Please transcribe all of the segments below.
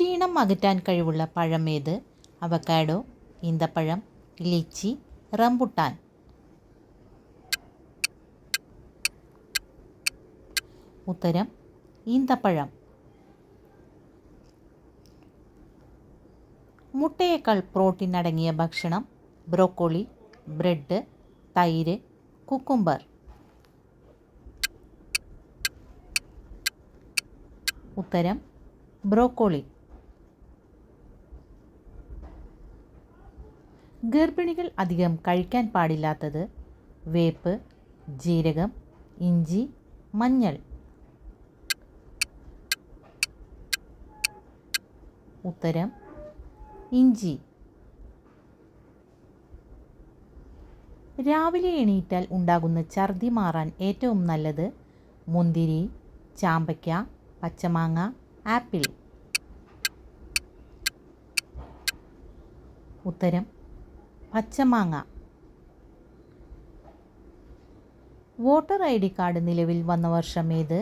ക്ഷീണം അകറ്റാൻ കഴിവുള്ള പഴം ഏത്? അവക്കാഡോ ഈന്തപ്പഴം ലിച്ചി റംബുട്ടാൻ. ഉത്തരം ഈന്തപ്പഴം. മുട്ടയേക്കാൾ പ്രോട്ടീൻ അടങ്ങിയ ഭക്ഷണം ബ്രോക്കോളി ബ്രെഡ് തൈര് കുക്കുംബർ. ഉത്തരം ബ്രോക്കോളി. ഗർഭിണികൾ അധികം കഴിക്കാൻ പാടില്ലാത്തത് വേപ്പ് ജീരകം ഇഞ്ചി മഞ്ഞൾ. ഉത്തരം ഇഞ്ചി. രാവിലെ എണീറ്റാൽ ഉണ്ടാകുന്ന ഛർദി മാറാൻ ഏറ്റവും നല്ലത് മുന്തിരി ചാമ്പയ്ക്ക പച്ചമാങ്ങ ആപ്പിൾ. ഉത്തരം പച്ചമാങ്ങ. വോട്ടർ ഐ ഡി കാർഡ് നിലവിൽ വന്ന വർഷം ഏത്?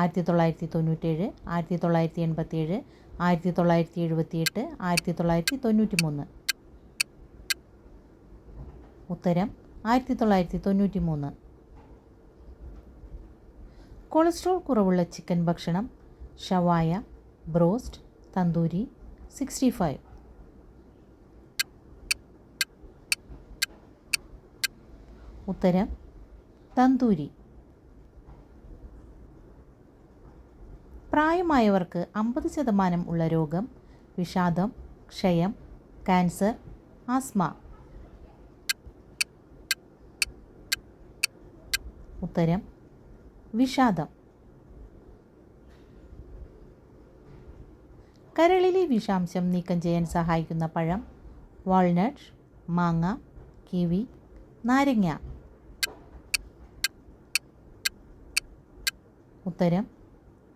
ആയിരത്തി തൊള്ളായിരത്തി തൊണ്ണൂറ്റേഴ് ആയിരത്തി തൊള്ളായിരത്തി എൺപത്തിയേഴ് ആയിരത്തി തൊള്ളായിരത്തി എഴുപത്തിയെട്ട് ആയിരത്തി തൊള്ളായിരത്തി തൊണ്ണൂറ്റി മൂന്ന് ഉത്തരം ആയിരത്തി തൊള്ളായിരത്തി തൊണ്ണൂറ്റി മൂന്ന് കൊളസ്ട്രോൾ കുറവുള്ള ചിക്കൻ ഭക്ഷണം ഷവായ ബ്രോസ്റ്റ് തന്തൂരി സിക്സ്റ്റി ഫൈവ്. ഉത്തരം തന്തൂരി. പ്രായമായവർക്ക് അമ്പത് ശതമാനം ഉള്ള രോഗം വിഷാദം ക്ഷയം ക്യാൻസർ ആസ്മ. ഉത്തരം വിഷാദം. കരളിലെ വിഷാംശം നീക്കം ചെയ്യാൻ സഹായിക്കുന്ന പഴം വാൾനട്ട് മാങ്ങ കിവി നാരങ്ങ. ഉത്തരം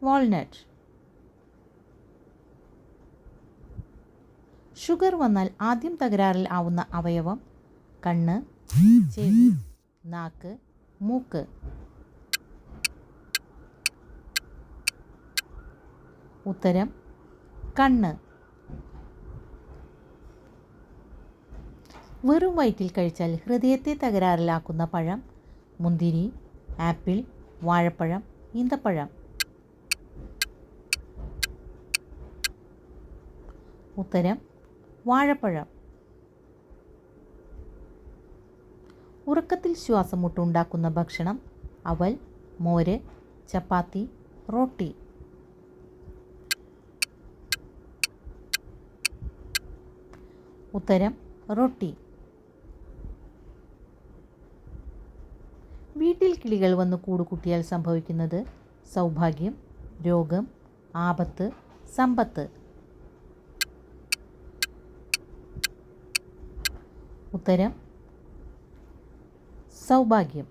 വാൾനട്ട് ഷുഗർ വന്നാൽ ആദ്യം തകരാറിൽ ആവുന്ന അവയവം കണ്ണ് ചെവി നാക്ക് മൂക്ക്. ഉത്തരം കണ്ണ്. വെറും വയറ്റിൽ കഴിച്ചാൽ ഹൃദയത്തെ തകരാറിലാക്കുന്ന പഴം മുന്തിരി ആപ്പിൾ വാഴപ്പഴം ഈന്തപ്പഴം. ഉത്തരം വാഴപ്പഴം. ഉറക്കത്തിൽ ശ്വാസം മുട്ടുണ്ടാക്കുന്ന ഭക്ഷണം അവൽ മോര് ചപ്പാത്തി റോട്ടി. ഉത്തരം റൊട്ടി. വീട്ടിൽ കിളികൾ വന്ന് കൂടുകൂട്ടിയാൽ സംഭവിക്കുന്നത് സൗഭാഗ്യം രോഗം ആപത്ത് സമ്പത്ത്. ഉത്തരം സൗഭാഗ്യം.